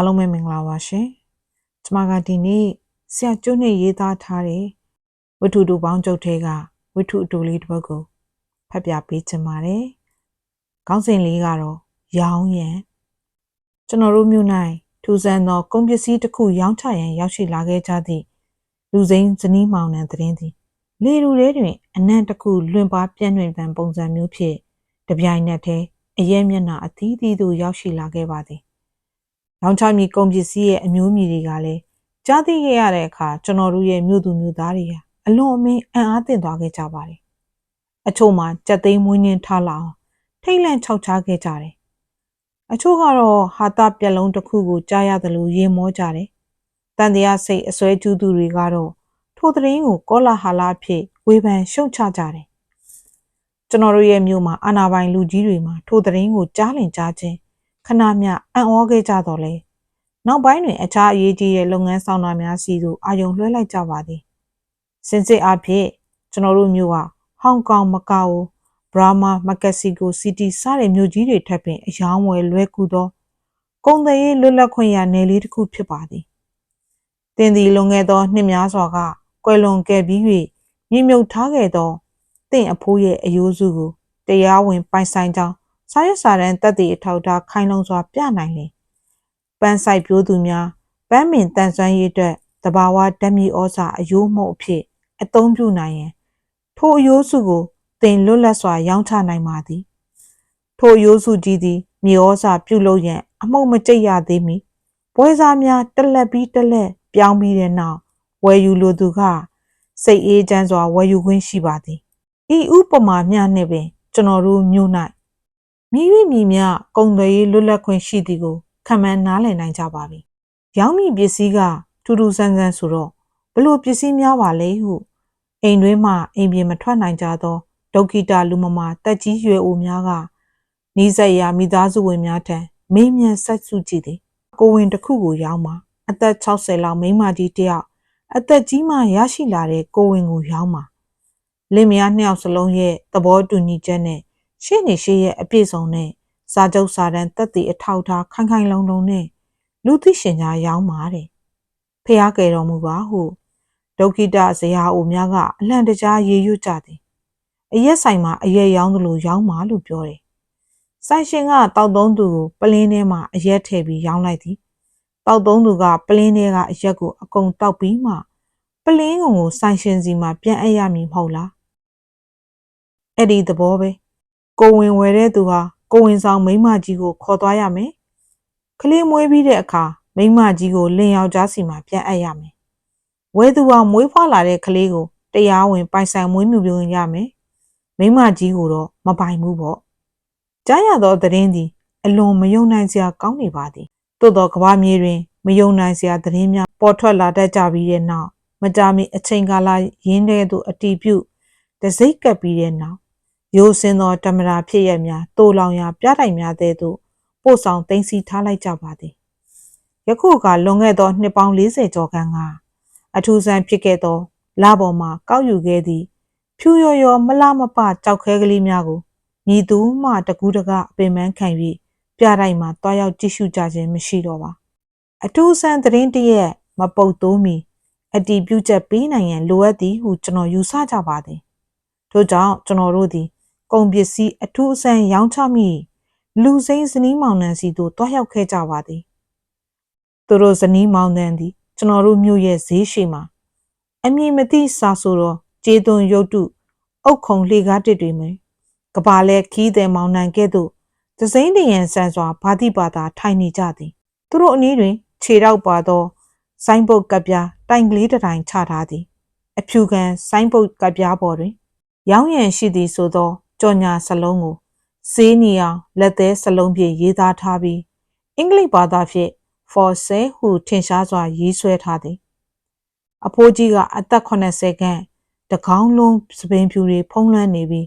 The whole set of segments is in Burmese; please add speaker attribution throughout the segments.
Speaker 1: အားလုံးပဲမင်္ဂလာပါရှင်။ကျွန်မကဒီနေ့ဆရာကျွန်းနဲ့ရေးသားထားတဲ့ဝတ္ထုတူပေါင်းကျုပ်ထဲကဝတ္ထုအတူလေးတစ်ပုဒ်ကိုဖတ်ပြပေးချင်ပါတယ်။ခေါင်းစဉ်လေးကတော့ရောင်းရန်ကျွန်တော်တို့မြို့၌ထူဆန်းသောကုန်ပစ္စည်းတစ်ခုရောင်းချရန်ရောက်ရှိလာခဲ့ကြသည့်လူစိမ်းဇနီးမောင်နှံသတင်းသည်လေလူထဲတွင်အနံ့တစ်ခုလွင်ပါပြန့်နှံ့ပန်ပုံစံမျိုးဖြင့်တပြိုင်နက်တည်းအရဲမျက်နှာအသီးသီးသို့ရောက်ရှိလာခဲ့ပါသည်။ ရောင်းချမည့်ကုန်ပစ္စည်းရဲ့အမျိုးအမည်တွေကလည်းကြားသိခဲ့ရတဲ့အခါကျွန်တော်တို့ရဲ့မြို့သူမြို့သားတွေဟာအလွန်အမင်းအံ့အားသင့်သွားခဲ့ကြပါတယ်။အချို့မှာကြက်သိမ်းမွေးနှင်းထားလာအောင်ထိတ်လန့်ခြောက်ခြားခဲ့ကြတယ်။အချို့ကတော့ဟာတာပြက်လုံးတစ်ခုကိုကြားရသလိုရေမောကြတယ်။တန်တရားစိတ်အစွဲကျူးသူတွေကတော့ထိုသတင်းကိုကောလာဟာလာဖြစ်ဝေဖန်ရှုံချကြတယ်။ကျွန်တော်တို့ရဲ့မြို့မှာအာနာပိုင်လူကြီးတွေမှာထိုသတင်းကိုကြားလင်ကြားခြင်း ခဏမျှအံ့ဩခဲ့ကြတော့လေနောက်ပိုင်းတွင်အခြားအရေးကြီးတဲ့လုပ်ငန်းဆောင်တာများစီသို့အာရုံလွှဲလိုက်ကြပါသည်စင်စစ်အဖြစ်ကျွန်တော်တို့မြို့ဟာဟောင်ကောင်မကာအိုဘရာမာမက္ကဆီကိုစီးတီးစတဲ့မြို့ကြီးတွေထပ်ပင်အယောင်းဝယ်လွဲကူသောကုန်သွယ်ရေးလွတ်လပ်ခွင့်ရနယ်လေးတစ်ခုဖြစ်ပါသည်တင်သည်လွန်ခဲ့သောနှစ်များစွာကကွယ်လွန်ခဲ့ပြီး၍မြေမြုပ်ထားခဲ့သောတင့်အဖိုးရဲ့အယိုးစုကိုတရားဝင်ပိုင်ဆိုင်ကြောင်း စာရွက်စာတမ်းတက်သည့်အထောက်အထားခိုင်လုံစွာပြနိုင်လေပန်းဆိုင်ပြိုးသူများပန်းမင်တန်ဆွမ်းရေးအတွက်တဘာဝဓာတ်မြေဩဇာအယိုးမှုအဖြစ်အသုံးပြုနိုင်ရင် ထိုအယိုးစုကိုတင်လွတ်လပ်စွာရောင်းချနိုင်ပါသည် ထိုအယိုးစုကြီးသည်မြေဩဇာပြုလုပ်ရန် အမှုမကျိတ်ရသေးမီပွဲစားများတက်လက်ပြီးတက်လက်ပြောင်းပြီးတဲ့နောက်ဝယ်ယူလိုသူကစိတ်အေးချမ်းစွာဝယ်ယူခွင့်ရှိပါသည်ဤဥပမာမျှနှင့်ပင်ကျွန်တော်တို့မြို့၌ မြည်၍မြည်မြကုံသွေးလွတ်လပ်ခွင့်ရှိသည်ကိုခံမှန်းနားလည်နိုင်ကြပါပြီ။ရောင်းမိပစ္စည်းကထူးထူးဆန်းဆန်းဆိုတော့ဘလို့ပစ္စည်းများပါလဲဟုအိမ်တွင်းမှအိမ်ပြင်မထွက်နိုင်ကြသောဒုက္ခိတလူမမာတက်ကြီးရွယ်အိုများကနီးစပ်ရာမိသားစုဝင်များထံမေးမြန်းဆက်စုကြည့်သည်ကိုဝင်တစ်ခုကိုရောင်းမှာအသက်60လောက်မိန်းမကြီးတယောက်အသက်ကြီးမှရရှိလာတဲ့ကိုဝင်ကိုရောင်းမှာလင်မယားနှစ်ယောက်စလုံးရဲ့သဘောတူညီချက်နဲ့ ရှေ့နေရှေ့ရဲ့အပြည့်စုံနဲ့စာချုပ်စာတမ်းတက်တည်အထောက်ထားခိုင်ခိုင်လုံလုံနဲ့လူသိရှင်ကြားရောင်းပါတဲ့ဖះကယ်တော်မူပါဟုဒုက္ခိတဇရာအိုများကအလန့်တကြားရေရွတ်ကြသည်အရက်ဆိုင်မှာအရက်ရောင်းသလိုရောင်းပါလို့ပြောတယ်ဆိုင်ရှင်ကတောက်သုံးသူကိုပလင်းထဲမှာအရက်ထည့်ပြီးရောင်းလိုက်သည်တောက်သုံးသူကပလင်းထဲကအရက်ကိုအကုန်တောက်ပြီးမှပလင်းကုန်ကိုဆိုင်ရှင်စီမှာပြန်အပ်ရမည်မဟုတ်လားအဲ့ဒီသဘောပဲ ကိုဝင်ဝယ်တဲ့သူဟာကိုဝင်ဆောင်မိမကြီးကိုခေါ်သွားရမယ်။ကလေးမွေးပြီးတဲ့အခါမိမကြီးကိုလင်ယောက်ျားစီမှာပြန်အပ်ရမယ်။ဝဲသူဟာမွေးဖွားလာတဲ့ကလေးကိုတရားဝင်ပိုင်ဆိုင်မွေးမြူပြုရမယ်။မိမကြီးကိုတော့မပိုင်ဘူးပေါ့။ကြားရသောသတင်းသည်အလွန်မယုံနိုင်စရာကောင်းနေပါသည်။သို့သောကဘာမြေတွင်မယုံနိုင်စရာသတင်းများပေါ်ထွက်လာတတ်ကြပြီးတဲ့နောက်မကြာမီအချိန်ကာလရင်းတဲ့သို့အတီးပြုတစိ့ကပ်ပြီးတဲ့နောက် ရိုးစင်းသောတမရာဖြစ်ရများတိုးလောင်ရာပြတိုင်များတဲ့သို့ပို့ဆောင်သိမ်းဆည်းထားလိုက်ကြပါသည်ယခုကလွန်ခဲ့သောနှစ်ပေါင်း40ကျော်ခန့်ကအထူးဆန်းဖြစ်ခဲ့သောလပေါ်မှကောက်ယူခဲ့သည့်ဖြူရော်ရော်မလမပကြောက်ခဲကလေးများကိုမြည်သူမှတကူးတကအပင်ပန်းခံ၍ပြတိုင်မှတွားရောက်ကြည့်ရှုကြခြင်းမရှိတော့ပါအထူးဆန်းသတင်းတရက်မပုတ်သိုးမီအတီးပြုချက်ပေးနိုင်ရန်လိုအပ်သည်ဟုကျွန်တော်ယူဆကြပါသည်ထို့ကြောင့်ကျွန်တော်တို့သည် ကုန်ပစ္စည်းအထူးအဆန်းရောင်းချမိလူစိမ်းဇနီးမောင်နှံစီတို့တွားရောက်ခဲ့ကြပါသည်သူတို့ဇနီးမောင်နှံသည်ကျွန်တော်တို့မြို့ရဲ့ဈေးရှိမှာအမည်မသိစာဆိုတော့ကျေးသွန်ရုတ်တုအုတ်ခုံလှေကားတစ်တွေမှာကဘာလဲခီးတဲ့မောင်နှံကဲ့သို့သစိမ့်တရံဆန်စွာဘာတိပါတာထိုင်နေကြသည်သူတို့အနည်းတွင်ခြေတော့ပါသောဆိုင်းပုတ်ကပ်ပြားတိုင်ကလေးတိုင်ချထားသည် အဖြူခံဆိုင်းပုတ်ကပ်ပြားပေါ်တွင် ရောင်းရန်ရှိသည်ဆိုသော ကြော်ညာစလုံးကိုဈေးနီအောင်လက်သေးစလုံးဖြင့်ရေးသားထားပြီးအင်္ဂလိပ်ဘာသာဖြင့် for sale ဟုထင်ရှားစွာရေးဆွဲထားသည်အဖိုးကြီးကအသက်80ခန့်တကောင်းလုံးစပင်ဖြူတွေဖုံးလွှမ်းနေပြီး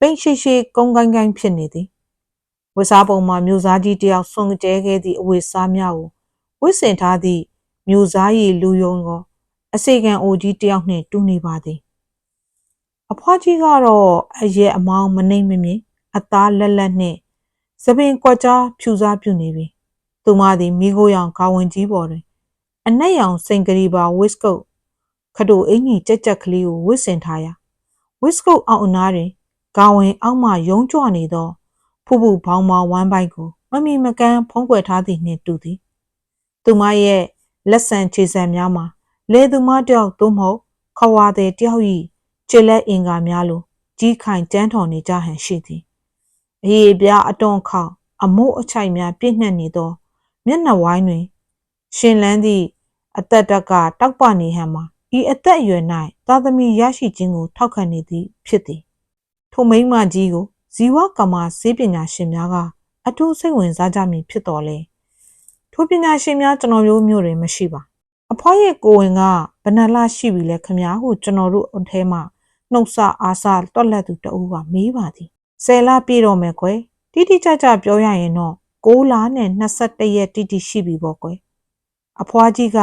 Speaker 1: ပိတ်ရှိရှိကုန်းကိုင်းကိုင်းဖြစ်နေသည်ဝတ်စားပုံမှာမျိုးစားကြီးတယောက်ဆွန်ကြဲခဲ့သည့်အဝတ်စားများကိုဝတ်ဆင်ထားသည့်မျိုးစားရည်လူယုံကိုအစေခံအိုကြီးတယောက်နှင့်တူနေပါသည် အဖွားကြီးကတော့အရက်အမောင်းမနှိမ့်မမြင်အသားလက်လက်နှင့်သပင်ကွက်ကြားဖြူစားပြုနေပြီသူမသည်မိခိုးရောင်ခေါဝင်ကြီးပေါ်တွင်အနက်ရောင်စိန်ကလေးပါဝစ်ကုတ်ခတိုအင်ကြီးကြက်ကြက်ကလေးကိုဝစ်ဆင်ထားရာဝစ်ကုတ်အောက်အနားတွင်ခေါဝင်အောက်မှယုံကြွနေသောဖူဖူဘောင်းမောင်ဝမ်းပိုက်ကိုမမီမကန်းဖုံးကွယ်ထားသည်နှင့်တူသည်သူမရဲ့လက်ဆံခြေဆံများမှာလေသူမတယောက်သို့မဟုတ်ခွာတဲ့တယောက်၏ ခြေလက်အင်္ကာများလိုကြီးခိုင်တန်းထော်နေကြဟန်ရှိသည်အရေးပြားအတွန်ခေါအမို့အချိုက်များပြည့်နှက်နေသော မျက်နှာဝိုင်းတွင် ရှင်လန်းသည့်အသက်တက်ကတောက်ပနေဟန်မှာဤအသက်အရွယ်၌သာသမီရရှိခြင်းကိုထောက်ခံနေသည်ဖြစ်သည်ထိုမိန်းမကြီးကိုဇီဝကမ္မစေပညာရှင်များကအထူးစိတ်ဝင်စားကြမည်ဖြစ်တော်လဲထိုပညာရှင်များကျွန်တော်မျိုးမျိုးတွင်မရှိပါ အဖွားရဲ့ကိုဝင်ကဘယ်နှလရှိပြီလဲခမညာဟုကျွန်တော်တို့အထဲမှ နှုတ်ဆအားဆတွက်လက်သူတအူးကမေးပါသည်ဆယ်လပြည့်တော့မယ်ကွယ်တိတိကျကျပြောရရင်တော့6လနဲ့21ရက်တိတိရှိပြီပေါ့ကွယ်အဖွားကြီးက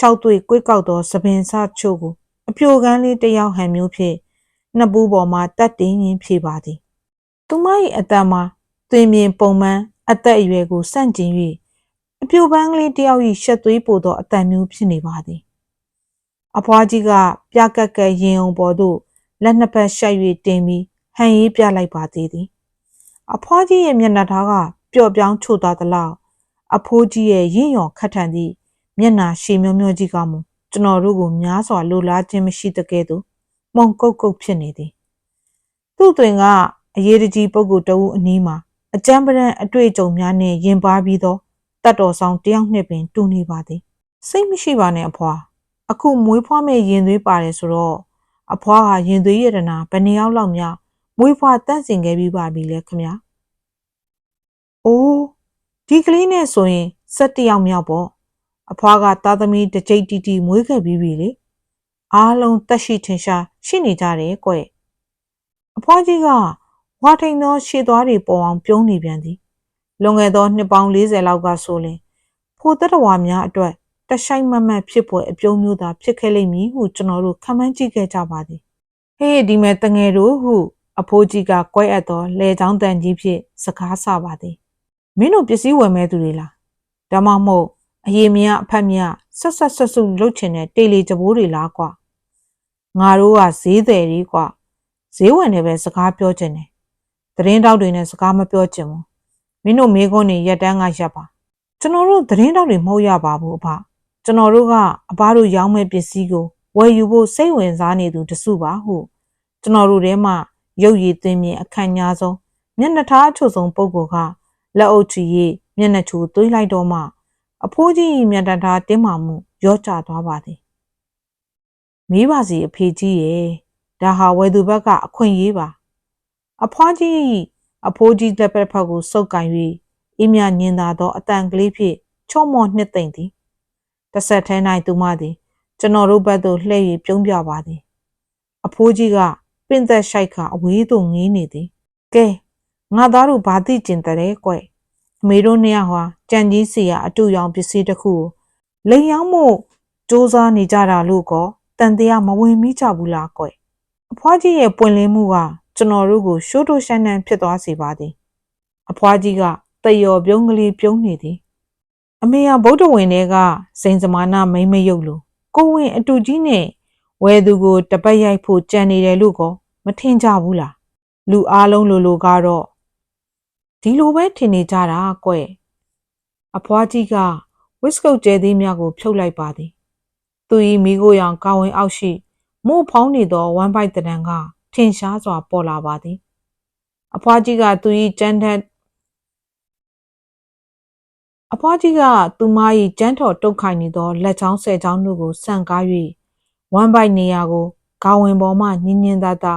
Speaker 1: ၆တွေ့ကွေးကောက်သောသပင်စချို့ကိုအပြိုကန်းလေးတစ်ယောက်ဟန်မျိုးဖြင့်နှစ်ပူးပေါ်မှာတက်တင်းရင်းဖြေပါသည်သူမ၏အတန်မှာသွင်မြင်ပုံမှန်အသက်အရွယ်ကိုစန့်ကျင်၍အပြိုပန်းကလေးတစ်ယောက်၏ရှက်သွေးပိုသောအတန်မျိုးဖြစ်နေပါသည်အဖွားကြီးကပြကက်ကက်ရင်ုံပေါ်သို့ လက်နှစ်ဖက်ရှက်၍တင်ပြီးဟန်ရေးပြလိုက်ပါသေးသည်အဖွားကြီးရဲ့မျက်နှာသားကပျော့ပြောင်းချို့သွားသလောက်အဖိုးကြီးရဲ့ရင့်ရော်ခတ်ထန်သည့်မျက်နှာရှည်မျောမျောကြီးကမှကျွန်တော်တို့ကိုများစွာလိုလားခြင်းမရှိတကဲ့သို့မှုန်ကုတ်ကုတ်ဖြစ်နေသည်သူ့တွင်ကအရေးတကြီးပုဂ္ဂိုလ်တဦးအနည်းမှာအကြမ်းပရန်အတွေ့အကြုံများနှင့်ယဉ်ပါပြီးသောတတ်တော်ဆောင်တယောက်နှင့်ပင်တူနေပါသည်စိတ်မရှိပါနဲ့အဖွာအခုမွေးဖွားမဲ့ရင်သွေးပါတယ်ဆိုတော့ အဖွားဟာရင်သွေးရတနာဘယ်နှစ်ယောက်လောက်များမွေးဖွားတန့်စင်ခဲ့ပြီးပါပြီလဲခမညာ။အိုးဒီကလေးနဲ့ဆိုရင်၁၁ယောက်မြောက်ပေါ့။အဖွားကသားသမီးတစ်ကြိတ်တီတီမွေးခဲ့ပြီးပြီလေ။အားလုံးတက်ရှိထင်ရှားရှိနေကြတယ်ကွ။အဖွားကြီးကဝါထိန်သောရှေ့သွားတွေပေါ်အောင်ပြုံးနေပြန်သည်။လွန်ခဲ့သောနှစ်ပေါင်း40လောက်ကဆိုရင်ဖိုတတဝါများအတွက် တဆိုင်မမတ်ဖြစ်ပွဲအပြုံးမျိုးသာဖြစ်ခဲ့လိမ့်မည်ဟုကျွန်တော်တို့ခံမှန်းကြည့်ခဲ့ကြပါသည်။ဟေးဒီမဲ့တငယ်တို့ဟုအဖိုးကြီးကကွဲအပ်သောလေချောင်းတန်ကြီးဖြင့်စကားဆပါသည်မင်းတို့ပစ္စည်းဝယ်မဲ့သူတွေလားဒါမှမဟုတ်အရေးမရအဖက်မြဆက်ဆက်ဆက်စုလုတ်ချင်တဲ့တေလီကြဘိုးတွေလားကွာငါတို့ကဈေးတယ်ကြီးကွာဈေးဝင်နေပဲစကားပြောချင်တယ်သတင်းတောက်တွေနဲ့စကားမပြောချင်ဘူးမင်းတို့မေခွန်းနေရက်တန်းကရက်ပါကျွန်တော်တို့သတင်းတောက်တွေမဟုတ်ရပါဘူးအဖ ကျွန်တော်တို့ကအဘတို့ရောင်းမဲ့ပစ္စည်းကိုဝယ်ယူဖို့စိတ်ဝင်စားနေသူတစုပါဟုကျွန်တော်တို့ထဲမှာရုပ်ရည်သွင်းမြင်အခန့်ညားဆုံးမျက်နှာထားအချို့ဆုံးပုဂ္ဂိုလ်ကလက်အုပ်ချီ၍မျက်နှာချိုသွေးလိုက်တော့မှအဖိုးကြီး၏မျက်နှာထားတင်းမာမှုရော့ကျသွားပါသည်မေးပါစီအဖေကြီးရဲ့ဒါဟာဝယ်သူဘက်ကအခွင့်ရေးပါ အဖွားကြီးအဖိုးကြီးလက်ပတ်ဖက်ကိုစုပ်ကန်၍အင်းမြညင်သာသောအတန်ကလေးဖြင့်ချော့မော့နှစ်သိမ့်သည် တစ်ဆက်ထဲ၌သူမသည်ကျွန်တော်တို့ဘက်သို့လှည့်၍ပြုံးပြပါသည်အဖိုးကြီးကပင့်သက်ရှိုက်ခါအဝေးသို့ငေးနေသည်ကဲငါသားတို့ဘာသိကျင်တဲ့ကွအမေတို့နှစ်ယောက်ဟာကြံကြီးစီရအတူရောင်ပစ္စည်းတစ်ခုကိုလိန်ရောက်မှုစူးစမ်းနေကြတာလို့ကောတန်တရားမဝင်မိကြဘူးလားကွအဖွားကြီးရဲ့ပွင့်လင်းမှုကကျွန်တော်တို့ကိုရှိုးတိုးရှမ်းနှံဖြစ်သွားစေပါသည် အဖွားကြီးကတယော်ပြုံးကလေးပြုံးနေသည် အမေကဗုဒ္ဓဝင်တွေကစိန်စမာနာမိမ့်မယုတ်လို့ကိုဝင်အတူကြီးနဲ့ဝဲသူကိုတပတ်ရိုက်ဖို့ကြံနေတယ်လို့ကောမထင်ကြဘူးလားလူအားလုံးလိုလိုကတော့ဒီလိုပဲထင်နေကြတာကွအဖွားကြီးကဝစ်ကုတ်ကျဲသေးများကို ဖြုတ်လိုက်ပါသည်သူ၏မိကိုရောင်ကောင်းဝင်အောက်ရှိမို့ဖောင်းနေသောဝမ်ပိုက်တံကထင်ရှားစွာပေါ်လာပါသည် အဖွားကြီးကသူ၏ကြမ်းထက် အဖွားကြီးကသူမ၏ကြမ်းထော်တုတ်ခိုင်နေသောလက်ချောင်းဆယ်ချောင်းတို့ကိုဆန့်ကား၍ဝမ်ပိုက်နေရာကိုခေါဝင်ပေါ်မှညင်ညင်သာသာ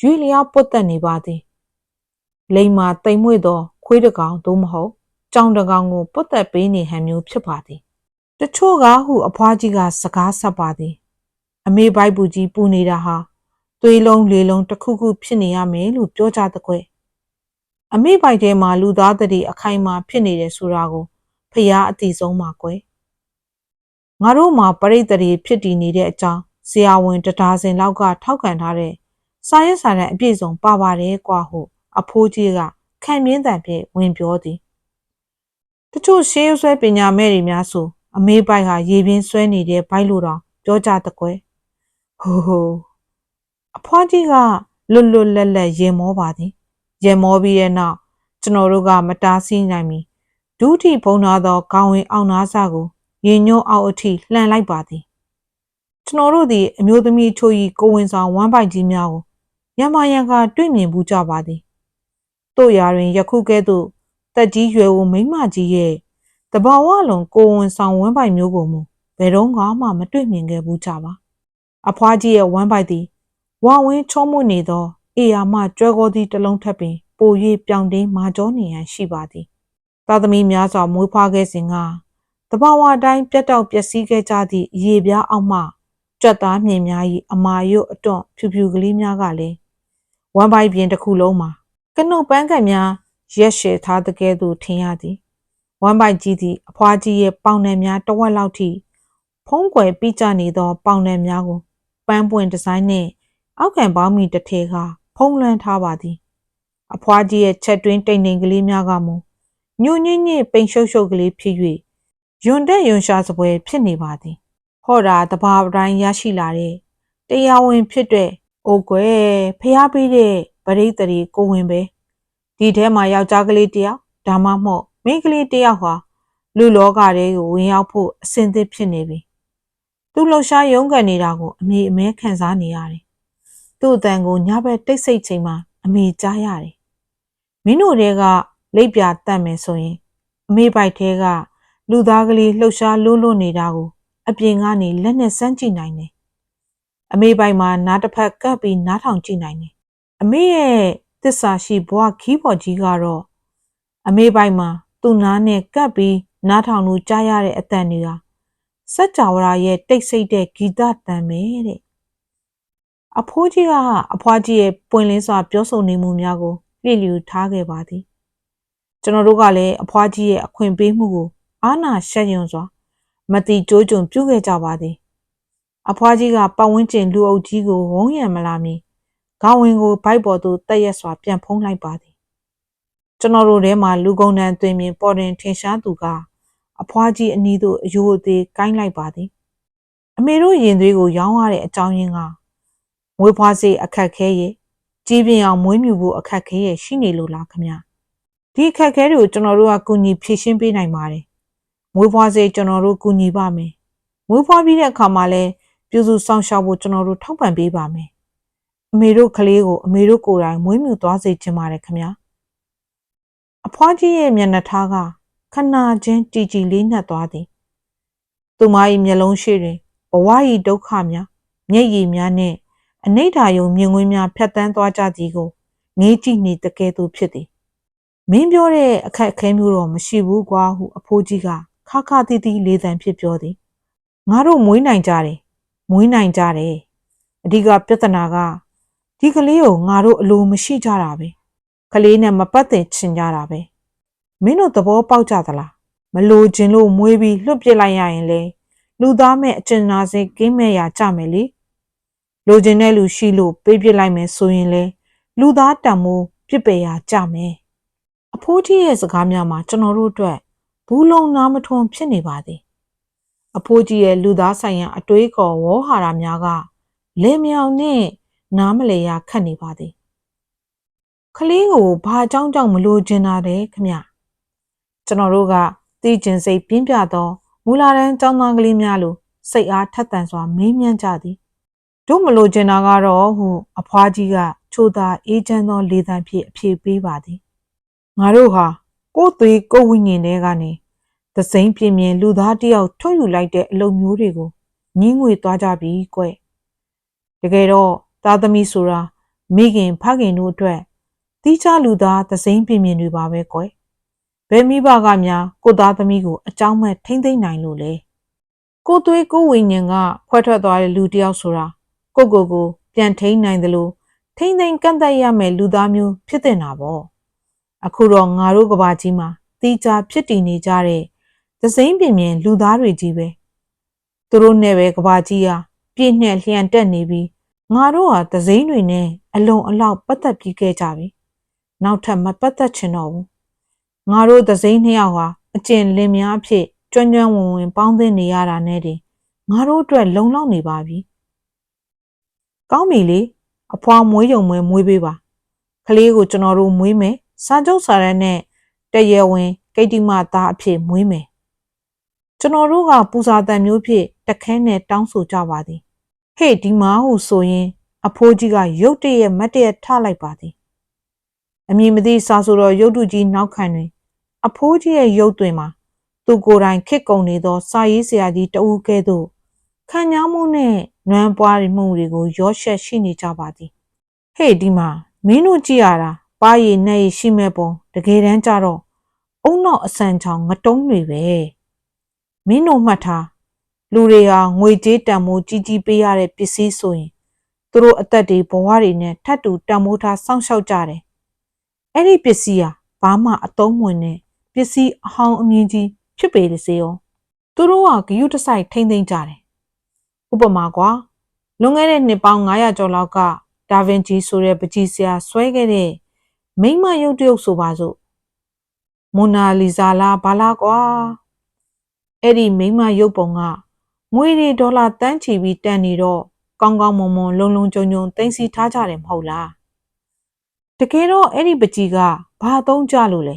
Speaker 1: ရွေလျားပုတ်တက်နေပါသည်လိမ္မာတိမ်မွေ့သောခွေးတကောင်သို့မဟုတ်ကြောင်တကောင်ကိုပုတ်တက်ပေးနေဟန်မျိုးဖြစ်ပါသည်တချို့ကဟုအဖွားကြီးကစကားဆက်ပါသည် အမေဘိုက်ပူကြီးပူနေတာဟာသွေးလုံးလေလုံးတစ်ခုခုဖြစ်နေရမယ်လို့ပြောကြတဲ့ကွယ်အမေဘိုက်ထဲမှာလူသားတည်းအခိုင်အမာဖြစ်နေတယ်ဆိုတာကို ဖျားအတိဆုံးပါကွယ်ငါတို့မှာပရိသေတွေဖြစ်တည်နေတဲ့အကြောင်းဆရာဝန်တဒါစင်လောက်ကထောက်ခံထားတဲ့စာရေးစာတမ်းအပြည့်စုံပါပါတယ်ကွာဟုအဖိုးကြီးကခံမြင်းတန်ဖြင့်ဝင်ပြောသည်တချို့ရှေးဆွဲပညာမဲ့တွေများဆိုအမေးပိုက်ဟာရေပြင်းဆွဲနေတဲ့ဘိုက်လို့တောင်ပြောကြတကွယ်ဟိုဟိုအဖွားကြီးကလွတ်လွတ်လပ်လပ်ရင်မောပါသည်ရင်မောပြီးတဲ့နောက်ကျွန်တော်တို့ကမတားဆီးနိုင်မီ ဒုတိဘုံနာသောခေါင်းဝင်အောင်နာစကိုရင်ညွန့်အောက်အထိလှန်လိုက်ပါသည်ကျွန်တော်တို့သည်အမျိုးသမီးချို့၏ကိုဝင်ဆောင်ဝမ်းပိုက်ကြီးများကိုရမယံကတွေ့မြင်ဘူးကြပါသည်တို့ရာတွင်ယခုကဲ့သို့တက်ကြီးရွယ်ဝမိန်းမကြီးရဲ့တဘာဝလုံးကိုဝင်ဆောင်ဝမ်းပိုက်မျိုးကိုမူဘယ်တော့မှမတွေ့မြင်ခဲ့ဘူးကြပါအဖွားကြီးရဲ့ဝမ်းပိုက်သည်ဝဝင်းချောမွနေသောအေယာမကျွဲကောသည့်တစ်လုံးထပ်ပင်ပို၍ပြောင်တင်းမာကြောနေရန်ရှိပါသည် သာသမီများစွာမွေးဖွားခဲ့စဉ်ကတဘာဝတိုင်းပြတ်တောက်ပျက်စီးခဲ့ကြသည့်ရေပြားအောက်မှကြွက်သားမြင်များ၏အမာရွတ်အတွန့်ဖြူဖြူကလေးများကလည်းဝမ်းပိုက်ပြင်တစ်ခုလုံးမှာကနုတ်ပန်းကံများရက်ရှည်ထားတဲ့ကဲ့သို့ထင်ရသည်ဝမ်းပိုက်ကြီးသည်အဖွားကြီးရဲ့ပေါင်နယ်များတဝက်လောက်ထိဖုံးကွယ်ပြကြနေသော ပေါင်နယ်များကိုပန်းပွင့်ဒီဇိုင်းနှင့်အောက်ခံပေါင်းမီတစ်ထေကဖုံးလွှမ်းထားပါသည် အဖွားကြီးရဲ့ချက်တွင်းတိမ်တိမ်ကလေးများကမူ ညွညင်းညင်းပိန်ရှုပ်ရှုပ်ကလေးဖြစ်၍ယွန်တက်ယွန်ရှာစပွဲဖြစ်နေပါသည်ဟော့တာတဘာတိုင်းရရှိလာတဲ့တရားဝင်ဖြစ်တဲ့အိုကွယ်ဖျားပေးတဲ့ပရိသတ်ကိုဝင်ပဲဒီထဲမှာယောက်ျားကလေးတယောက်ဒါမှမဟုတ်မိန်းကလေးတယောက်ဟာလူလောကထဲကိုဝင်ရောက်ဖို့အဆင်သင့်ဖြစ်နေပြီသူလှရှားရုန်းကန်နေတာကိုအမေအမဲခံစားနေရတယ်သူ့အတန်ကိုညဘက်တိတ်ဆိတ်ချိန်မှာအမေကြားရတယ်မင်းတို့တွေက လိပ်ပြတတ်မယ်ဆိုရင် အမေပိုက်ထဲကလူသားကလေးလှုပ်ရှားလွန်းလွန်းနေတာကို အပြင်ကနေလက်နဲ့စမ်းကြည့်နိုင်တယ်အမေပိုက်မှာနားတစ်ဖက်ကပ်ပြီးနားထောင်ကြည့်နိုင်တယ်အမေရဲ့သစ္စာရှိဘွားခီးပေါ်ကြီးကတော့အမေပိုက်မှာသူ့နားနဲ့ကပ်ပြီးနားထောင်လို့ကြားရတဲ့အတန်တွေကစัจ java ရဲ့တိတ်ဆိတ်တဲ့ဂီတတန်ပဲတဲ့အဖိုးကြီးကအဖွားကြီးရဲ့ပွင့်လင်းစွာပြောဆိုနေမှုများကိုလျစ်လျူထားခဲ့ပါသည် ကျွန်တော်တို့ကလည်းအဖွားကြီးရဲ့အခွင့်ပေးမှုကိုအာနာရှက်ယွံစွာမတိကြိုးကြုံပြုခဲ့ကြပါသည်အဖွားကြီးကပတ်ဝန်းကျင်လူအုပ်ကြီးကိုဝုန်းရံမလာမီခေါဝင်ကိုဘိုက်ပေါ်သို့တက်ရက်စွာပြန်ဖုံးလိုက်ပါသည်ကျွန်တော်တို့ထဲမှာလူကုန်တန်းသွင်းမြင်ပေါ်တင်ထင်ရှားသူကအဖွားကြီးအနီးသို့အယိုအသေးကိုင်းလိုက်ပါသည်အမေတို့ရင်သွေးကိုရောင်းရတဲ့အကြောင်းရင်းကမွေးဖွားစေအခက်ခဲရဲ့ကြီးပြင်းအောင်မွေးမြူဖို့အခက်ခဲရဲ့ရှိနေလို့လားခမ ဒီအခက်ခဲတွေကိုကျွန်တော်တို့ကကူညီဖြေရှင်းပေးနိုင်ပါတယ်မွေးဖွားစေကျွန်တော်တို့ကူညီပါမယ်မွေးဖွားပြီးတဲ့အခါမှာလည်းပြုစုစောင့်ရှောက်ဖို့ကျွန်တော်တို့ထောက်ပံ့ပေးပါမယ်အမေတို့ကလေးကိုအမေတို့ကိုယ်တိုင်မွေးမြူသွားစေချင်ပါတယ်ခမအဖွားကြီးရဲ့မျက်နှာထားကခဏချင်းကြည်ကြည်လေးနှက်သွားသည်သူမ၏မျက်လုံးရှိတွင်ဘဝ၏ဒုက္ခများမျက်ရည်များနှင့်အနိဋ္ဌာယုံမြင်ကွင်းများဖြတ်တန်းသွားကြသည်ကိုငေးကြည့်နေတကယ်သို့ဖြစ်သည် မင်းပြောတဲ့အခက်အခဲမျိုးတော့မရှိဘူးကွာဟုအဖိုးကြီးကခါခါတီးတီးလေးတန်ဖြစ်ပြောသည်ငါတို့မွေးနိုင်ကြတယ်မွေးနိုင်ကြတယ်အဓိကပြဿနာကဒီကလေးကိုငါတို့အလိုမရှိကြတာပဲကလေးနဲ့မပတ်သက်ချင်ကြတာပဲမင်းတို့သဘောပေါက်ကြသလားမလို့ခြင်းလို့မွေးပြီးလွတ်ပစ်လိုက်ရရင်လေလူသားမဲ့အကျဉ်းနာစေကင်းမဲ့ရာကြမယ်လေလိုချင်တဲ့လူရှိလို့ပေးပစ်လိုက်မယ်ဆိုရင်လေလူသားတံမိုးပြစ်ပယ်ရာကြမယ် အဖိုးကြီးရဲ့စကားများမှာကျွန်တော်တို့အတွက်ဘူးလုံးနားမထွန်းဖြစ်နေပါသည်အဖိုးကြီးရဲ့လူသားဆိုင်ရာအတွေးခေါ်ဝေါ်ဟာရများကလေမြောင်နဲ့နားမလဲရခတ်နေပါသည်ကလေးကိုဘာအကြောင်းကြောင့်မလို့ကျင်တာတဲ့ခမကျွန်တော်တို့ကသိကျင်စိတ်ပြင်းပြသောမူလာတန်းចောင်းသားကလေးများလိုစိတ်အားထက်သန်စွာမေးမြန်းကြသည်တို့မလို့ကျင်တာကတော့ဟုအဖွားကြီးကချိုသာအေးချမ်းသောလေသံဖြင့်အဖြေပေးပါသည် ငါတို့ဟာကိုယ်သွေးကိုယ်ဝိညာဉ်တွေကနေသစိမ့်ပြင်းပြင်းလူသားတယောက်ထုတ်ယူလိုက်တဲ့အလုပ်မျိုးတွေကိုညင်းငွေသွားကြပြီကွတကယ်တော့သားသမီးဆိုတာမိခင်ဖခင်တို့အတွက်တီးခြားလူသားသစိမ့်ပြင်းပြင်းတွေပါပဲကွဘယ်မိဘကများကိုသားသမီးကိုအကြောင်းမဲ့ထိမ့်သိမ့်နိုင်လို့လဲကိုသွေးကိုဝိညာဉ်ကခွဲထွက်သွားတဲ့လူတယောက်ဆိုတာကိုကိုကို ပြန်ထိန်းနိုင်သလိုထိမ့်သိမ့်ကန့်သက်ရမယ်လူသားမျိုးဖြစ်တဲ့နာပေါ့ အခုတော့ငါတို့ကဘာကြီးမှာတီးခြားဖြစ်တည်နေကြတဲ့သစိမ့်ပြင်းပြင်းလူသားတွေကြီးပဲသူတို့နဲ့ပဲကဘာကြီးဟာပြည့်နှက်လျှံတက်နေပြီးငါတို့ဟာသစိမ့်တွေနဲ့အလုံးအလောက်ပတ်သက်ပြီးခဲ့ကြပြီနောက်ထပ်မပတ်သက်ချင်တော့ဘူးငါတို့သစိမ့်နှစ်ယောက်ဟာအကျင့်လင်များအဖြစ်ကျွမ်းကျွမ်းဝင်ဝင်ပေါင်းသင်းနေရတာနဲ့တင်ငါတို့အတွက်လုံလောက်နေပါပြီကောင်းပြီလေအဖွာမွေးယုံမွေးမွေးပေးပါကလေးကိုကျွန်တော်တို့မွေးမယ် စာချုပ်စာရက်နဲ့တရေဝင်ကိတ္တိမသားအဖြစ်မွေးမယ်ကျွန်တော်တို့ကပူဇာတန်မျိုးဖြင့်တခဲနဲ့တောင်းဆိုကြပါသည်ဟေ့ဒီမားဟုဆိုရင် အဖိုးကြီးကရုတ်တရက်မတ်တရက်ထလိုက်ပါသည်အမည်မသိစာဆိုတော်ရုတ်တုကြီးနောက်ခံတွင် အဖိုးကြီးရဲ့ရုပ်တွင်မှာသူကိုယ်တိုင်ခစ်ကုံနေသော စာရေးဆရာကြီးတဦးကဲ့သို့ခံညားမှုနဲ့နွမ်းပွားမှုတွေကိုရောရှက်ရှိနေကြပါသည်ဟေ့ဒီမှာမင်းတို့ကြည့်ရတာ ပါရည်နဲ့ရည်ရှိမဲ့ပုံတကယ်တမ်းကျတော့အုံနောက်အဆန်ချောင်ငတုံးတွေပဲမင်းတို့မှတ်ထားလူတွေဟာငွေကြေးတန်မိုးကြီးကြီးပေးရတဲ့ပစ္စည်းဆိုရင်သူတို့အသက်တွေဘဝတွေနဲ့ထပ်တူတန်မိုးထားစောင့်ရှောက်ကြတယ်အဲ့ဒီပစ္စည်းဟာဘာမှအသုံးဝင်တဲ့ပစ္စည်းအဟောင်းအမြင့်ကြီးဖြစ်ပေစေရောသူတို့ကဂယုတစိုက်ထိမ့်သိမ့်ကြတယ်ဥပမာကွာလွန်ခဲ့တဲ့နှစ်ပေါင်း900ကျော်လောက်ကဒါဗင်ချီဆိုတဲ့ပကြီးဆရာဆွဲခဲ့တဲ့ မိမရုပ်တရုပ်ဆိုပါစို့မိုနာလီဇာလားဘာလားကွာအဲ့ဒီမိမရုပ်ပုံကငွေတွေဒေါ်လာတန်းချီပြီးတန်နေတော့ကောင်းကောင်းမွန်မွန်လုံလုံကြုံကြုံသိမ်းစီထားကြတယ်မဟုတ်လားတကယ်တော့အဲ့ဒီပကြီးကဘာသုံးကြလို့လဲ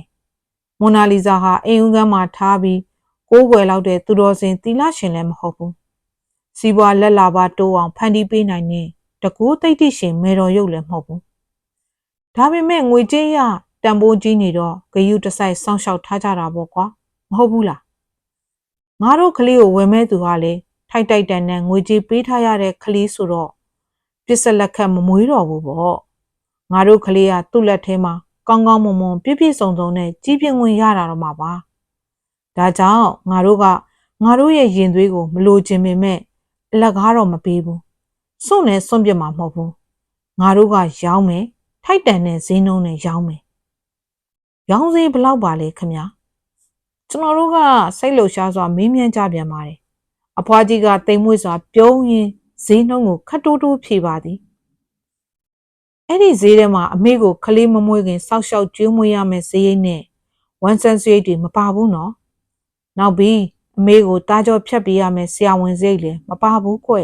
Speaker 1: မိုနာလီဇာဟာအိမ်ဦးကမ်းမှာထားပြီးကိုးကွယ်လောက်တဲ့သူတော်စင်သီလရှင်လည်းမဟုတ်ဘူးစီးပွားလက်လာပါတိုးအောင်ဖန်တီးပေးနိုင်တဲ့တကူသိတိရှင်မေတော်ရုပ်လည်းမဟုတ်ဘူး ဒါပေမဲ့ငွေကြေးရတန်ဖိုးကြီးနေတော့ဂယုတစိုက်စောင့်ရှောက်ထားကြတာပေါ့ကွာမဟုတ်ဘူးလားငါတို့ကလေးကိုဝယ်မဲ့သူဟာလေထိုက်တိုက်တန်နဲ့ငွေကြေးပေးထားရတဲ့ကလေးဆိုတော့ပစ္စလက်ခတ်မမွေးတော့ဘူးပေါ့ငါတို့ကလေးကသူ့လက်ထဲမှာကောင်းကောင်းမွန်မွန်ပြည့်ပြည့်စုံစုံနဲ့ကြီးပြင်းဝင်ရတာတော့မှာပါဒါကြောင့်ငါတို့ကငါတို့ရဲ့ရင်သွေးကိုမလိုချင်ပေမဲ့အလက်ကားတော့မပေးဘူးစွန့်နဲ့စွန့်ပြစ်မှာမဟုတ်ဘူးငါတို့ကရောင်းမယ် ထိုက်တန်တဲ့ဈေးနှုန်းနဲ့ရောင်းမယ်ရောင်းဈေးဘယ်လောက်ပါလဲခင်ဗျာကျွန်တော်တို့ကစိတ်လှုပ်ရှားစွာမေးမြန်းကြပြန်ပါတယ်အဖွားကြီးကတိမ်မွေ့စွာပြုံးရင်းဈေးနှုန်းကိုခတ်တိုးတိုးဖြေပါသည်အဲ့ဒီဈေးထဲမှာအမေကိုခလေးမမွေးခင်စောက်ရှောက်ကျွေးမွေးရမယ်ဈေးရိတ်နဲ့ဝန်ဆန်ဈေးတွေမပါဘူးနော်နောက်ပြီးအမေကိုတားကြောဖြတ်ပေးရမယ်ဆရာဝန်ဈေးလည်းမပါဘူးကွ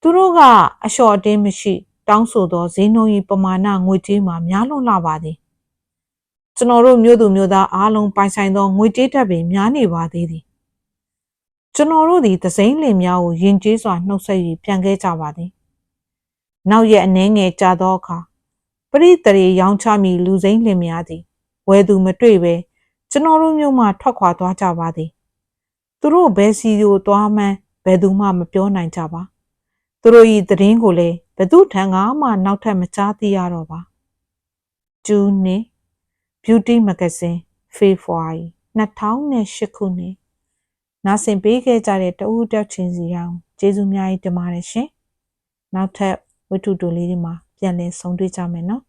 Speaker 1: သူတို့ကအလျှော့အတင်းမရှိ တောင်းဆိုသောဈေးနှုန်းကြီးပမာဏငွေကြေးမှာများလွန်လာပါသည်ကျွန်တော်တို့မြို့သူမြို့သားအားလုံးပိုင်ဆိုင်သောငွေကြေးတက်ပင်များနေပါသေးသည်ကျွန်တော်တို့သည်သစိမ့်လင်များကိုယဉ်ကျေးစွာနှုတ်ဆက်၍ပြန်ခဲ့ကြပါသည်နောက်ရက်အနှဲငယ်ကြာသောအခါပရိတရေရောင်းချမိလူစိမ့်လင်များသည်ဝယ်သူမတွေ့ပဲကျွန်တော်တို့မြို့မှထွက်ခွာသွားကြပါသည်သူတို့ဘယ်စီကိုသွားမှန်းဘယ်သူမှမပြောနိုင်ကြပါ သူတို့ဤသတင်းကိုလည်းဘသူထံကမှနောက်ထပ်မကြားသိရတော့ပါကျူးနေ Beauty Magazine February 2008ခုနှစ်နာဆင်ပေးခဲ့ကြတဲ့တဦးတက်ချင်းစီအောင်ကျေးဇူးများကြီးတင်ပါတယ်ရှင်နောက်ထပ်ဝတ္ထုတိုလေးတွေမှာပြန်လည်ဆုံတွေ့ကြမယ်နော်